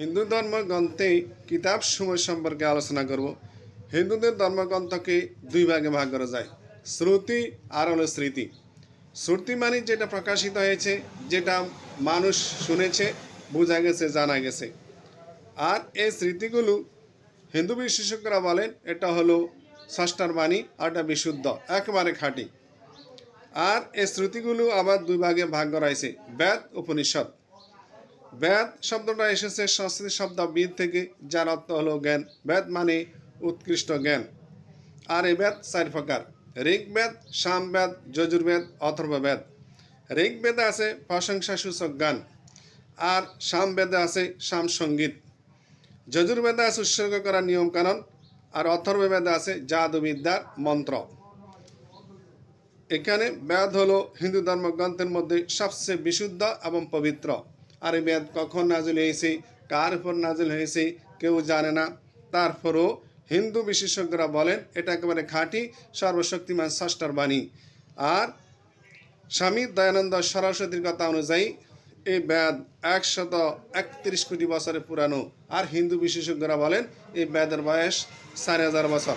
হিন্দু ধর্মগ্রন্থে কিতাব সময় সম্পর্কে আলোচনা করব। হিন্দুদের ধর্মগ্রন্থকে দুই ভাগে ভাগ করা যায়, শ্রুতি আর হলো স্মৃতি শ্রুতি মানে যেটা প্রকাশিত হয়েছে, যেটা মানুষ শুনেছে, বোঝা গেছে, জানা গেছে। আর এই স্মৃতিগুলো হিন্দু বিশেষজ্ঞরা বলেন এটা হলো ষষ্ঠার বাণী, আর এটা বিশুদ্ধ, একেবারে খাঁটি। আর এই শ্রুতিগুলো আবার দুই ভাগে ভাগ করা হয়েছে, বেদ, উপনিষদ। বেদ শব্দটা এসেছে সংস্কৃত শব্দ বিদ থেকে, যার অর্থ হলো জ্ঞান। বেদ মানে উৎকৃষ্ট জ্ঞান। আর এই বেদ চার প্রকার। ঋগ্বেদ, সামবেদ, যজুর্বেদ অথর্ব অথর্ববেদ। ঋগ্বেদে আছে প্রশংসা সূচক গান আর সামবেদে আছে সাম সংগীত যজুর্বেদে আছে উৎসর্গ করার নিয়মকানুন, আর অথর্ববেদে আছে জাদুবিদ্যার মন্ত্র। এখানে বেদ হলো হিন্দু ধর্মগ্রন্থের মধ্যে সবচেয়ে বিশুদ্ধ এবং পবিত্র। আর এই বেদ কখন নাজিল হয়েছে, কার উপর নাজিল হয়েছে, কেউ জানে না। তারপরও হিন্দু বিশেষজ্ঞরা বলেন, এটা একেবারে খাঁটি, সর্বশক্তিমান ষষ্ঠার বাণী। আর স্বামী দয়ানন্দ সরস্বতীর কথা অনুযায়ী এই বেদ একশত একত্রিশ কোটি বছরের পুরানো। আর হিন্দু বিশেষজ্ঞরা বলেন এই বেদের বয়স চার হাজার বছর।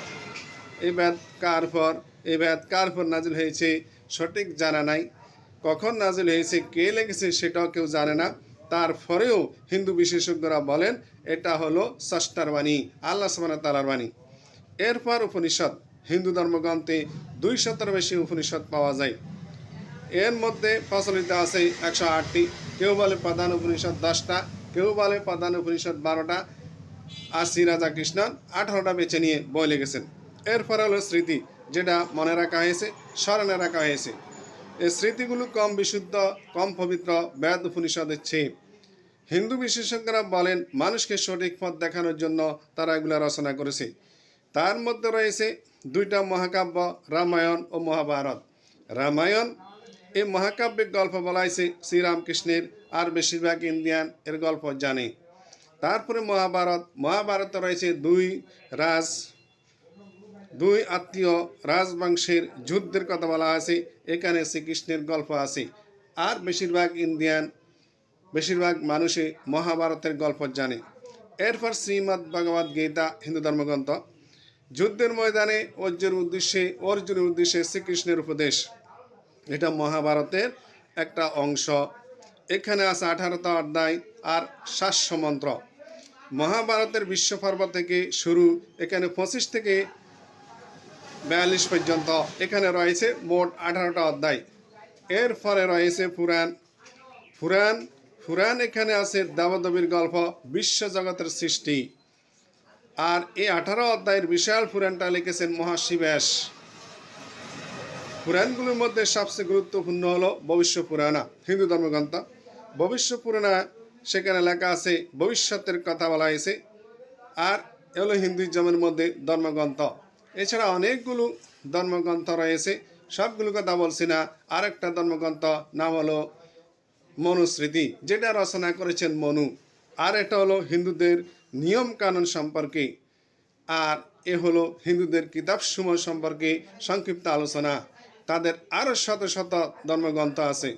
এই বেদ কার পর এই বেদ কার পর নাজিল হয়েছে, সঠিক জানা নাই। কখন নাজিল হয়েছে, কে লেগেছে সেটাও কেউ জানে না। তারপরেও হিন্দু বিশেষজ্ঞরা বলেন এটা হলো ষষ্ঠার বাণী, আল্লাহ সমান তালার বাণী। এরপর উপনিষদ, হিন্দু ধর্মগ্রন্থে দুই শতের বেশি উপনিষদ পাওয়া যায়। এর মধ্যে প্রচলিত আছে একশো আটটি। কেউ বলে প্রধান উপনিষদ দশটা, কেউ বলে প্রধান উপনিষদ বারোটা। আর শ্রী রাজা কৃষ্ণন আঠারোটা বেছে নিয়ে বই লিখেছেন। এরপর হলো স্মৃতি, যেটা মনে রাখা হয়েছে, স্মরণে রাখা হয়েছে। এই স্মৃতিগুলো কম বিশুদ্ধ, কম পবিত্র বেদ উপনিষদের চেয়ে। হিন্দু বিশেষজ্ঞরা বলেন, মানুষকে সঠিক পথ দেখানোর জন্য তারা এগুলো রচনা করেছে। তার মধ্যে রয়েছে দুইটা মহাকাব্য, রামায়ণ ও মহাভারত। রামায়ণ, এই মহাকাব্যিক গল্প বলাইছে শ্রীরামকৃষ্ণের আর বেশিরভাগ ইন্ডিয়ান এর গল্প জানে। তারপরে মহাভারত, মহাভারতে রয়েছে দুই রাজ দুই আত্মীয় রাজবংশের যুদ্ধের কথা বলা আছে। এখানে শ্রীকৃষ্ণের গল্প আছে। আর বেশিরভাগ ইন্ডিয়ান, বেশিরভাগ মানুষই মহাভারতের গল্প জানে। এরপর শ্রীমদ্ ভগবদ গীতা, হিন্দু ধর্মগ্রন্থ। যুদ্ধের ময়দানে অর্জুনের উদ্দেশ্যে অর্জুনের উদ্দেশ্যে শ্রীকৃষ্ণের উপদেশ। এটা মহাভারতের একটা অংশ। এখানে আছে আঠারোটা অধ্যায় আর সাতশো মন্ত্র। মহাভারতের বিশ্বপর্ব থেকে শুরু, এখানে পঁচিশ থেকে বিয়াল্লিশ পর্যন্ত। এখানে রয়েছে মোট আঠারোটা অধ্যায়। এর ফলে রয়েছে পুরাণ পুরাণ পুরাণ এখানে আছে দাবদবির গল্প, বিশ্ব জগতের সৃষ্টি। আর এই আঠারো অধ্যায়ের বিশাল পুরাণটা লিখেছেন ব্যাস পুরাণগুলোর মধ্যে সবচেয়ে গুরুত্বপূর্ণ হলো ভবিষ্য পুরাণা, হিন্দু ধর্মগ্রন্থ। ভবিষ্য পুরাণা, সেখানে লেখা আছে, ভবিষ্যতের কথা বলা হয়েছে। আর এগুলো হিন্দুইজমের মধ্যে ধর্মগ্রন্থ। এছাড়া অনেকগুলো ধর্মগ্রন্থ রয়েছে। সবগুলো কথা বলছি না আরেকটা ধর্মগ্রন্থ নাম হলো মনুস্মৃতি, যেটা রচনা করেছেন মনু। আর এটা হলো হিন্দুদের নিয়ম কানুন সম্পর্কে। আর এ হলো হিন্দুদের কিতাব সমূহ সম্পর্কে সংক্ষিপ্ত আলোচনা। তাদের আরও শত শত ধর্মগ্রন্থ আছে।